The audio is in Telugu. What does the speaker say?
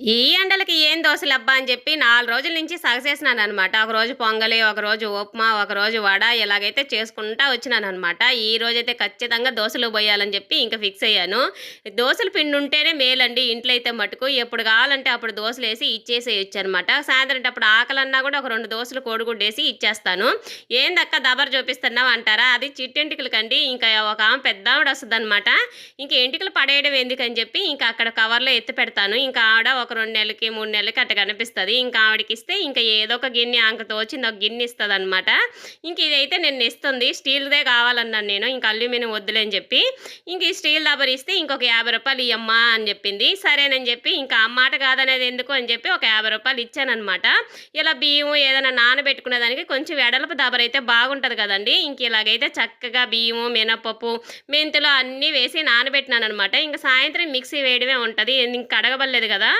ఈ ఎండలకి ఏం దోశలు అబ్బా అని చెప్పి నాలుగు రోజుల నుంచి సగసేసినాను అనమాట ఒకరోజు పొంగలి ఒక రోజు ఉప్మా ఒక రోజు వడ ఇలాగైతే చేసుకుంటా వచ్చినాను అనమాట ఈ రోజైతే ఖచ్చితంగా దోశలు పోయాలని చెప్పి ఇంకా ఫిక్స్ అయ్యాను. దోశలు పిండి ఉంటేనే మేలండి ఇంట్లో అయితే మటుకు. ఎప్పుడు కావాలంటే అప్పుడు దోశలు వేసి ఇచ్చేసేయచ్చు అనమాట సాయంత్రం అప్పుడు ఆకలన్నా కూడా ఒక రెండు దోశలు కోడిగుడ్డేసి ఇచ్చేస్తాను. ఏందక్క దబర్ చూపిస్తున్నావు అంటారా? అది చిట్టెంటికలకండి ఇంకా ఒక ఆమె పెద్ద ఆవిడ వస్తుంది అనమాట ఇంకా ఎంటికలు పడేయడం ఎందుకని చెప్పి ఇంకా అక్కడ కవర్లో ఎత్తి పెడతాను. ఇంకా ఆవిడ ఒక ఒక రెండు నెలలకి మూడు నెలలకి అట్ట కనిపిస్తుంది. ఇంకా ఆవిడకి ఇస్తే ఇంకా ఏదో ఒక గిన్నె ఆంక తోచింది ఒక గిన్నె ఇస్తుంది అనమాట ఇంక ఇదైతే నేను ఇస్తుంది. స్టీల్దే కావాలన్నాను నేను. ఇంకా అల్యూమినియం వద్దులే అని చెప్పి. ఇంక ఈ స్టీల్ దబర్ ఇస్తే ఇంకొక యాభై రూపాయలు ఇయ్యమ్మా అని చెప్పింది. సరేనని చెప్పి ఇంకా ఆ మాట కాదనేది ఎందుకు అని చెప్పి ఒక యాభై రూపాయలు ఇచ్చానమాట ఇలా బియ్యం ఏదైనా నానబెట్టుకునే దానికి కొంచెం వెడల్పు దబర్ అయితే బాగుంటుంది కదండి. ఇంక ఇలాగైతే చక్కగా బియ్యము మినపప్పు మెంతులు అన్నీ వేసి నానబెట్టినాను అనమాట ఇంకా సాయంత్రం మిక్సీ వేయడమే ఉంటుంది. ఇంక కడగబడలేదు కదా.